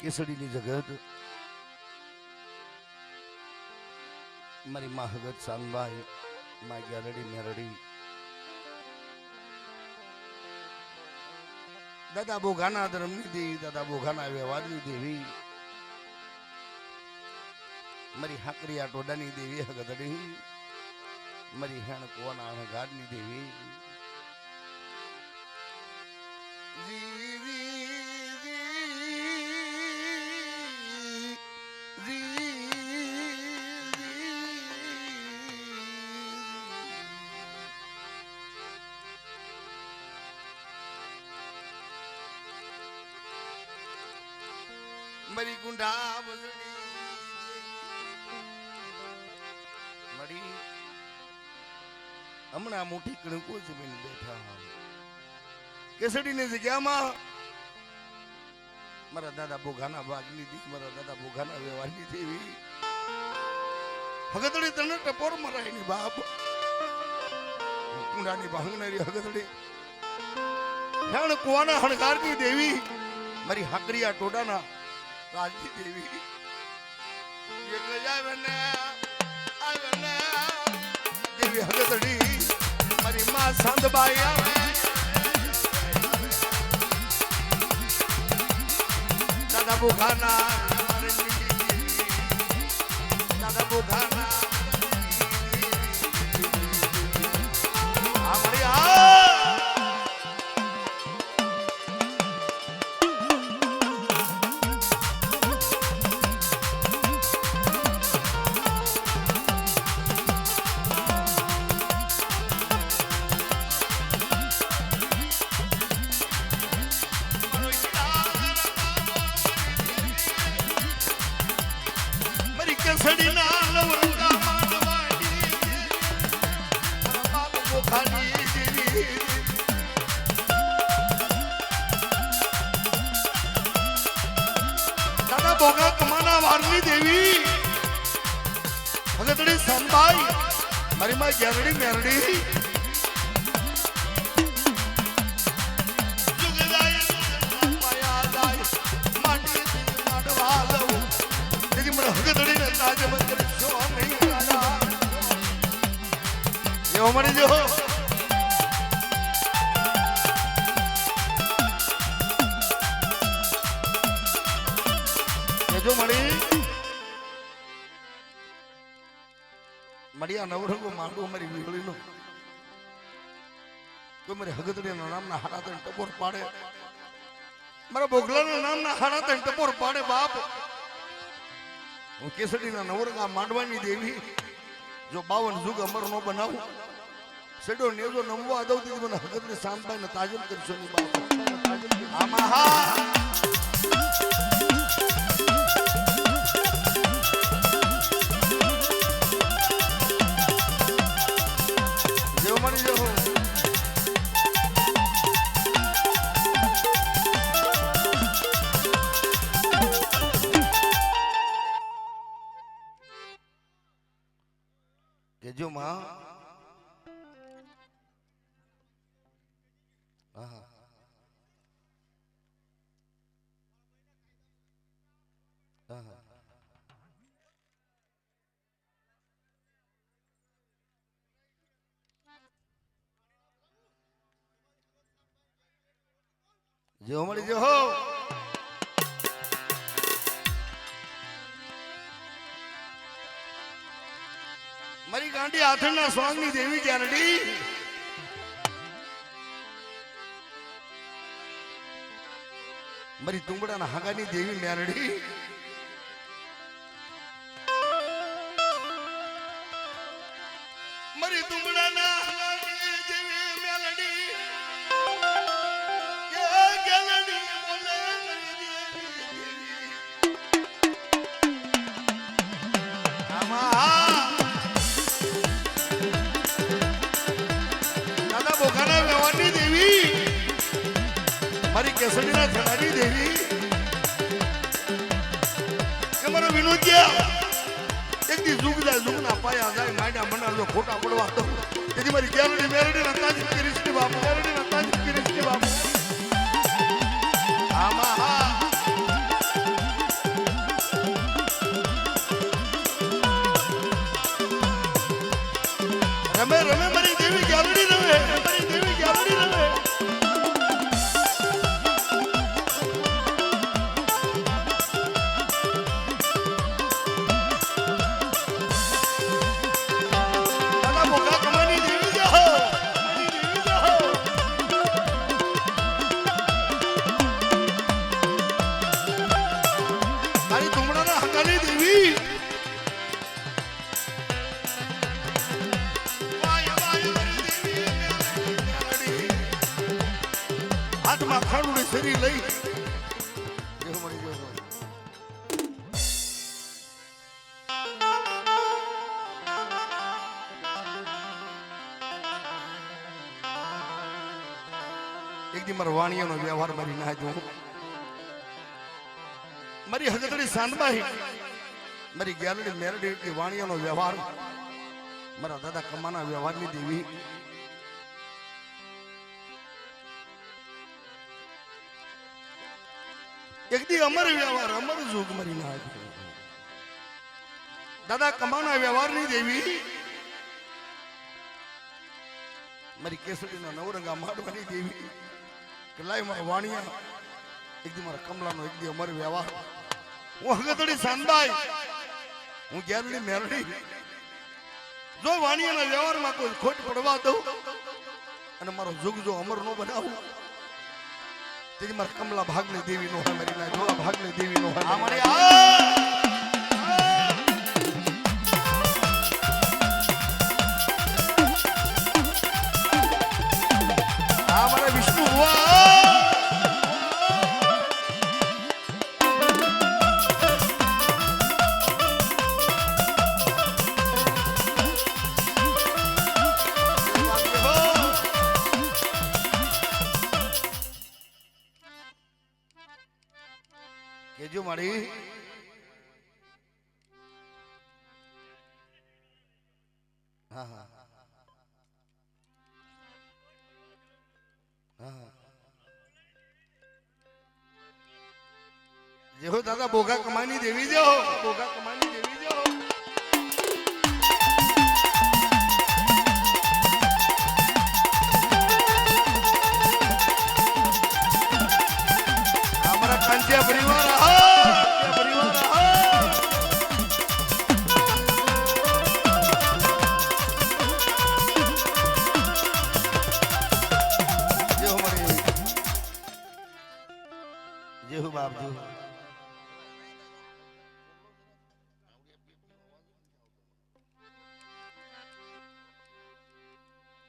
કેસડીની જગત. મારી મા હગત સાનભાઈ મા ગ્યારડી મેરડી દાદા બોઘાના ધર્મની દેવી, દાદા બોઘાના વ્યવહારની દેવી. મારી હાકરિયા ટોડાની દેવી હગદડી મારી હેણ કોના અણઘાટની દેવી. મારી ગુંડા મળી હમણાં મોટી કણકો જમીન બેઠા કેસડીની જગ્યામાં મારા દાદા ભોગાના ભાગ લીધી, મારા દાદા ભોગાના વ્યવહાર લીધી એવી. હગતડી તને ટપોર મરાયની બાપ. કુંડાની ભાંગનારી હગતડી હેણ કુવાના હણકારની દેવી, મારી હાકરિયા ટોડાના રાજની દેવી. એક જ આવે ને આવે ને. દેવી હગદડી મારી માં સાંધબાઈ આવે. દાદા બુખાના દાદા બોખાના બોગા કમાના વારની દેવી. ભગતડી સંભાઈ મારી માં ગેરડી મેરડી. જુગદાય પાયા જો મળી? મળી આ નવરંગો મારી વીજળીનો કોઈ મારી હગદડીના નામના હાડા તને ટપોર પાડે. મારા બોગલાના નામના હાડા તને ટપોર પાડે બાપ. હું કેસડીના નવરંગા માંડવાની દેવી. જો બાવન જુગ અમર નો બનાવું. સેડો નેજો નમવા દઉં તો મને હગતની શાંતભાઈ ને તાજમ કરશો ની બાપ. આમાં હા. કે જો માં. હા જો મળી જેવો મારી ગાંડી આથણના સ્વાંગની દેવી ક્યારડી મારી તુંબડાના હાગાની દેવી મેરડી મારી તુંબડાના બોખાના દેવી. મારી કેસરીના થડાની દેવી. કે મારો વિનોદિયા એક દી જુગ જાય જુગ ના પાયા જાય માડ્યા જો ખોટા પડવા તો તેથી મારી ગેરડી મેરડી નતાજી કિરીશની બાપ ગેરડી નતાજી કિરીશની બાપુ. લઈ. મળી ગયો એક દી મારા વાણિયાનો વ્યવહાર મારી ના મારી હગતડી સાંદબાઈ મારી ગેલડી મેરડી વાણિયાનો વ્યવહાર, મારા દાદા કમાના વ્યવહારની દેવી. એક દી અમર વ્યવહાર, અમર જોગ મરી ના દાદા, કમાના વ્યવહારની દેવી. મારી કેસડીના નવરંગા માડવાની દેવી. કે લાય મારા વાણિયા. એક દી મારા કમલાનો, એક દી અમર વ્યવહાર. હું હગતડી સાંદાય હું ગેરડી મેરડી. જો વાણિયાના વ્યવહારમાં કોઈ ખોટ પડવા દઉં, અને મારો જુગ જો અમર નો બનાવું તેથી મારા કમલા ભાગની દેવી નો હોય મારી જોવા ભાગની દેવી નો હોય જેહો દાદા બોગા કમાની દેવી જો બોગા કમાની દેવી જો જય